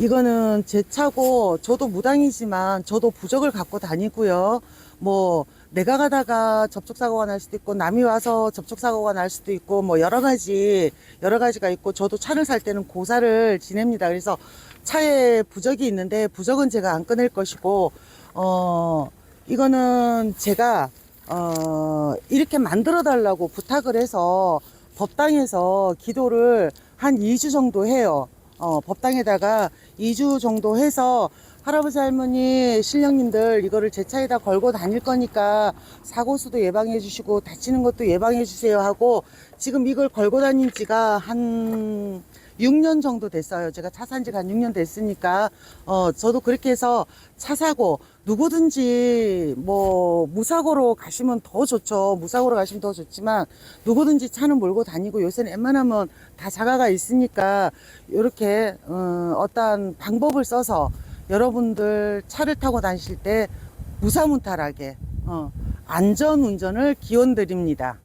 이거는 제 차고 저도 무당이지만 저도 부적을 갖고 다니고요. 뭐 내가 가다가 접촉사고가 날 수도 있고 남이 와서 접촉사고가 날 수도 있고 뭐 여러 가지 여러 가지가 있고 저도 차를 살 때는 고사를 지냅니다. 그래서 차에 부적이 있는데 부적은 제가 안 꺼낼 것이고 어 이거는 제가 어 이렇게 만들어 달라고 부탁을 해서 법당에서 기도를 한 2주 정도 해요. 어, 법당에다가 2주 정도 해서 할아버지 할머니 신령님들 이거를 제 차에다 걸고 다닐 거니까 사고수도 예방해 주시고 다치는 것도 예방해 주세요 하고 지금 이걸 걸고 다닌 지가 한 6년 정도 됐어요. 제가 차 산 지가 한 6년 됐으니까 어 저도 그렇게 해서 차 사고 누구든지 뭐 무사고로 가시면 더 좋죠. 무사고로 가시면 더 좋지만 누구든지 차는 몰고 다니고 요새는 웬만하면 다 자가가 있으니까 이렇게 어, 어떠한 방법을 써서 여러분들 차를 타고 다니실 때 무사무탈하게 어, 안전 운전을 기원 드립니다.